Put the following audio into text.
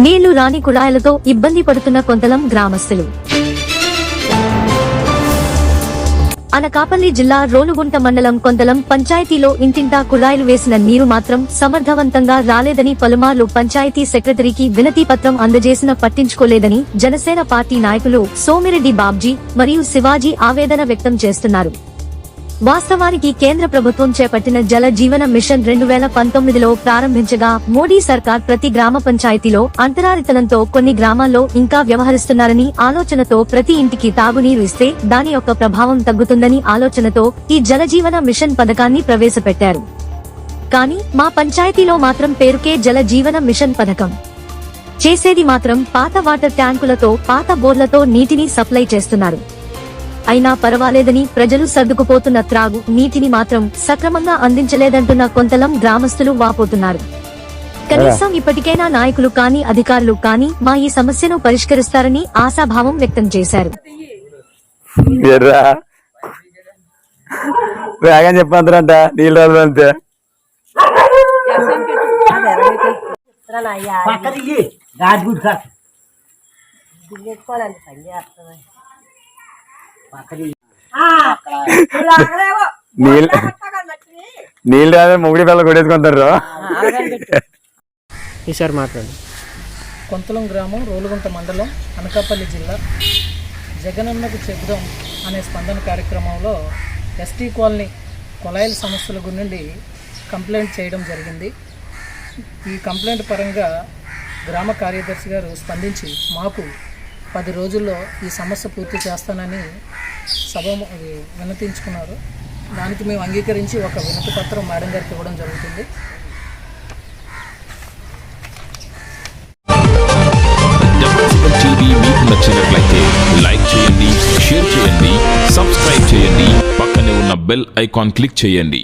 నీళ్ళు రాని కుళాయిలతో ఇబ్బంది పడుతున్న కొంతలం గ్రామస్తులు. అనకాపల్లి జిల్లా రోలుగుంట మండలం కొందలం పంచాయతీలో ఇంటింటా కుళాయిలు వేసిన నీరు మాత్రం సమర్థవంతంగా రాలేదని పలుమార్లు పంచాయతీ సెక్రటరీకి వినతి పత్రం అందజేసిన పట్టించుకోలేదని జనసేన పార్టీ నాయకులు సోమిరెడ్డి బాబ్జీ మరియు శివాజీ ఆవేదన వ్యక్తం చేస్తున్నారు. వాస్తవానికి కేంద్ర ప్రభుత్వం చేపట్టిన జల జీవన మిషన్ రెండు వేల పంతొమ్మిదిలో ప్రారంభించగా మోడీ సర్కార్ ప్రతి గ్రామ పంచాయతీలో అంతరారితనంతో కొన్ని గ్రామాల్లో ఇంకా వ్యవహరిస్తున్నారని ఆలోచనతో ప్రతి ఇంటికి తాగునీరు ఇస్తే దాని యొక్క ప్రభావం తగ్గుతుందని ఆలోచనతో ఈ జల జీవన మిషన్ పథకాన్ని ప్రవేశపెట్టారు. కానీ మా పంచాయతీలో మాత్రం పేరుకే జల జీవన మిషన్ పథకం. చేసేది మాత్రం పాత వాటర్ ట్యాంకులతో పాత బోర్లతో నీటిని సప్లై చేస్తున్నారు. అయినా పర్వాలేదని ప్రజలు సర్దుకుపోతున్న త్రాగు నీటిని మాత్రం సక్రమంగా అందించలేదంటున్న కొంతలం గ్రామస్తులు వాపోతున్నారు. కనీసం ఇప్పటికైనా నాయకులు కానీ అధికారులు కానీ మా ఈ సమస్యను పరిష్కరిస్తారని ఆశాభావం వ్యక్తం చేశారు. వేగం చెప్పంటారంట నీళ్ళు కాదు. నీళ్ళు నీళ్ళు రాదే మొగుడి పిల్ల కొట్టేసుకుంటారు. ఈసారి మాట్లాడు. కొంతలం గ్రామం రోలుగుంట మండలం అనకాపల్లి జిల్లా జగనన్నకు చెబుదాం అనే స్పందన కార్యక్రమంలో ఎస్టీ కాలనీ కొలాయిల సమస్యల గురించి కంప్లైంట్ చేయడం జరిగింది. ఈ కంప్లైంట్ పరంగా గ్రామ కార్యదర్శి గారు స్పందించి మాకు పది రోజుల్లో ఈ సమస్య పూర్తి చేస్తానని సభ వినతించుకున్నారు దానికి మేము అంగీకరించి ఒక వినతి పత్రం మేడం గారికి ఇవ్వడం జరుగుతుంది. నచ్చినట్లయితే లైక్ చేయండి షేర్ చేయండి సబ్స్క్రైబ్ చేయండి పక్కనే ఉన్న బెల్ ఐకాన్ క్లిక్ చేయండి.